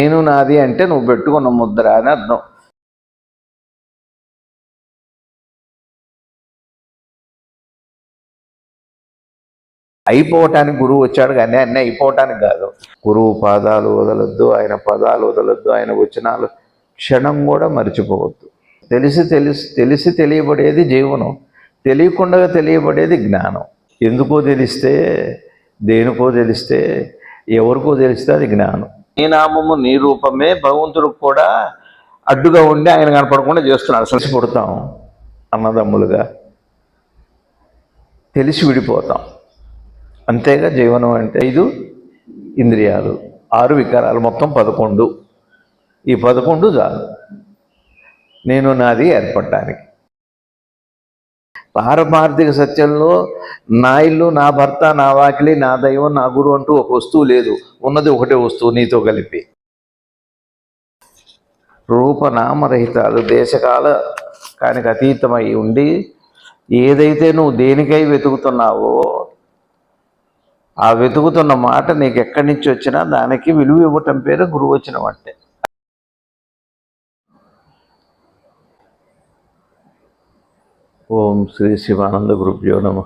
నేను నాది అంటే నువ్వు పెట్టుకున్న ముద్ర అని అర్థం. అయిపోవటానికి గురువు వచ్చాడు కానీ అన్నీ అయిపోవటానికి కాదు. గురువు పాదాలు వదలొద్దు ఆయన పదాలు వదలొద్దు ఆయన వచనాలు క్షణం కూడా మర్చిపోవద్దు. తెలిసి తెలిసి తెలిసి తెలియబడేది జీవనం తెలియకుండా తెలియబడేది జ్ఞానం. ఎందుకో తెలిస్తే దేనికో తెలిస్తే ఎవరికో తెలిస్తే అది జ్ఞానం. నీ నామము నీ రూపమే భగవంతుడికి కూడా అడ్డుగా ఉండి ఆయన కనపడకుండా చేస్తున్నాడు. అసలు పుడతాం అన్నదమ్ములుగా. తెలిసి విడిపోతాం. అంతేగా జీవనం అంటే ఐదు ఇంద్రియాలు ఆరు వికారాలు మొత్తం పదకొండు. ఈ పదకొండు చాలు. నేను నాది ఏర్పడటానికి. పారమార్థిక సత్యంలో నా ఇల్లు నా భర్త నా వాకిలి నా దైవం నా గురువు అంటూ ఒక వస్తువు లేదు. ఉన్నది ఒకటే వస్తువు నీతో కలిపి. రూపనామరహితాలు దేశకాల కానికి అతీతమై ఉండి ఏదైతే నువ్వు దేనికై వెతుకుతున్నావో ఆ వెతుకుతున్న మాట నీకు ఎక్కడి నుంచి వచ్చినా దానికి విలువ ఇవ్వటం పేరు గురువు వచ్చిన అంటే ఓం శ్రీ శివానంద గురుభ్యో నమ.